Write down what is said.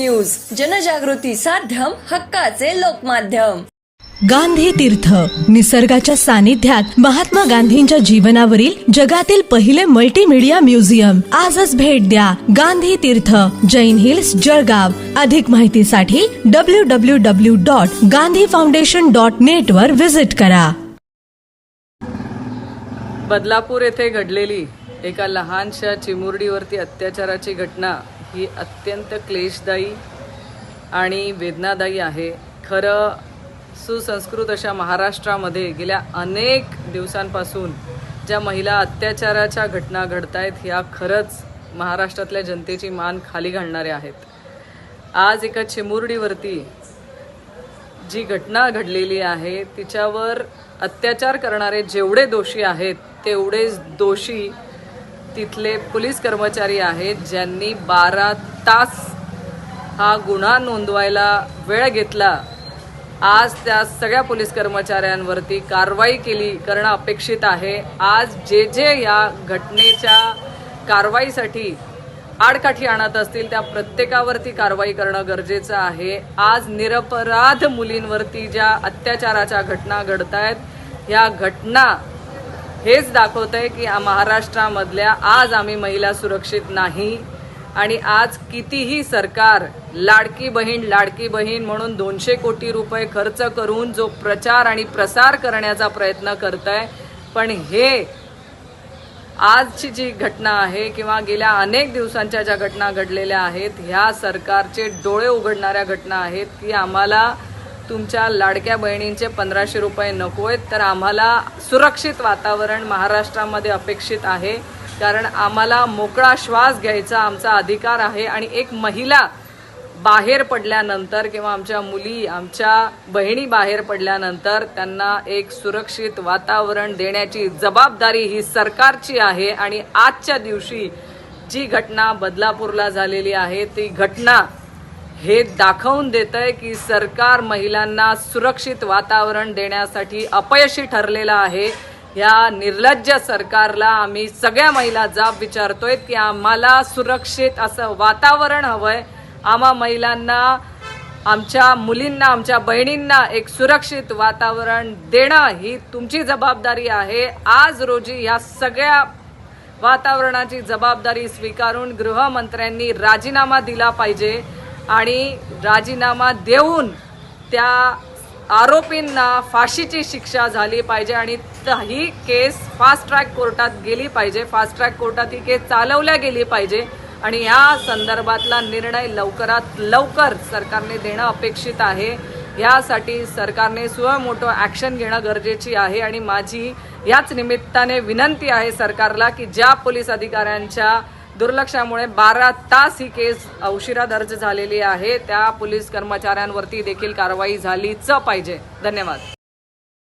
News. जनजागृती साध्यम हक्काचे लोकमाध्यम. गांधी तीर्थ निसर्गाच्या सानिध्यात महात्मा गांधींच्या जीवनावरील जगातील पहिले मल्टीमीडिया म्युझियम आजच भेट द्या गांधी तीर्थ जैन हिल्स जळगाव. अधिक माहितीसाठी W W W dot Gandhi foundation dot net वर विजिट करा. बदलापूर येथे घडलेली एका लहानशा चिमुरडीवरती अत्याचाराची घटना. ही अत्यंत क्लेशदायी आणि वेदनादायी आहे. खरं सुसंस्कृत अशा महाराष्ट्रामध्ये गेल्या अनेक दिवसांपासून ज्या महिला अत्याचाराच्या घटना घडत आहेत ह्या खरंच महाराष्ट्रातल्या जनतेची मान खाली घालणाऱ्या आहेत. आज एका चिमुरडीवरती जी घटना घडलेली आहे तिच्यावर अत्याचार करणारे जेवढे दोषी आहेत तेवढेच दोषी तिथले पोलीस कर्मचारी आहेत ज्यांनी बारा तास हा गुन्हा नोंदवायला वेळ घेतला. आज त्या सगळ्या पोलीस कर्मचाऱ्यांवरती कारवाई केली करणं अपेक्षित आहे. आज जे जे या घटनेच्या कारवाईसाठी आडकाठी आणत असतील त्या प्रत्येकावरती कारवाई करणं गरजेचं आहे. आज निरपराध मुलींवरती ज्या अत्याचाराच्या घटना घडत आहेत ह्या घटना हेच दाखवत आहे की महाराष्ट्रामधल्या आज आम्ही महिला सुरक्षित नाही. आणि आज कितीही सरकार लाडकी बहीण लाडकी बहीण म्हणून दोनशे कोटी रुपये खर्च करून जो प्रचार आणि प्रसार करण्याचा प्रयत्न करत आहे पण हे आजची जी घटना आहे किंवा गेल्या अनेक दिवसांच्या ज्या घटना घडलेल्या आहेत ह्या सरकारचे डोळे उघडणाऱ्या घटना आहेत की आम्हाला तुमच्या लाडक्या बहिणींचे पंधराशे रुपये नको आहेत तर आम्हाला सुरक्षित वातावरण महाराष्ट्रामध्ये अपेक्षित आहे. कारण आम्हाला मोकळा श्वास घ्यायचा आमचा अधिकार आहे आणि एक महिला बाहेर पडल्यानंतर किंवा आमच्या मुली आमच्या बहिणी बाहेर पडल्यानंतर त्यांना एक सुरक्षित वातावरण देण्याची जबाबदारी ही सरकारची आहे. आणि आजच्या दिवशी जी घटना बदलापूरला झालेली आहे ती घटना हे दाखवून देत आहे की सरकार महिलांना सुरक्षित वातावरण देण्यासाठी अपयशी ठरलेलं आहे. या निर्लज्ज सरकारला आम्ही सगळ्या महिला जाब विचारतोय की आम्हाला सुरक्षित असं वातावरण हवंय. आम्हा महिलांना आमच्या मुलींना आमच्या बहिणींना एक सुरक्षित वातावरण देणं ही तुमची जबाबदारी आहे. आज रोजी या सगळ्या वातावरणाची जबाबदारी स्वीकारून गृहमंत्र्यांनी राजीनामा दिला पाहिजे. आणि राजीनामा देऊन त्या आरोपींना फाशीची शिक्षा झाली पाहिजे आणि ही केस फास्ट ट्रॅक कोर्टात गेली पाहिजे. फास्ट ट्रॅक कोर्टात ही केस चालवल्या गेली पाहिजे. आणि या संदर्भातला निर्णय लवकरात लवकर सरकारने देणं अपेक्षित आहे. यासाठी सरकारने सुमोटो ॲक्शन घेणं गरजेची आहे. आणि माझी याच निमित्ताने विनंती आहे सरकारला की ज्या पोलीस अधिकाऱ्यांच्या दुर्लक्षामुळे बारा तास ही केस उशिरा दर्ज झालेली आहे. त्या पोलीस कर्मचाऱ्यांवरती देखील कारवाई झालीच पाहिजे. धन्यवाद.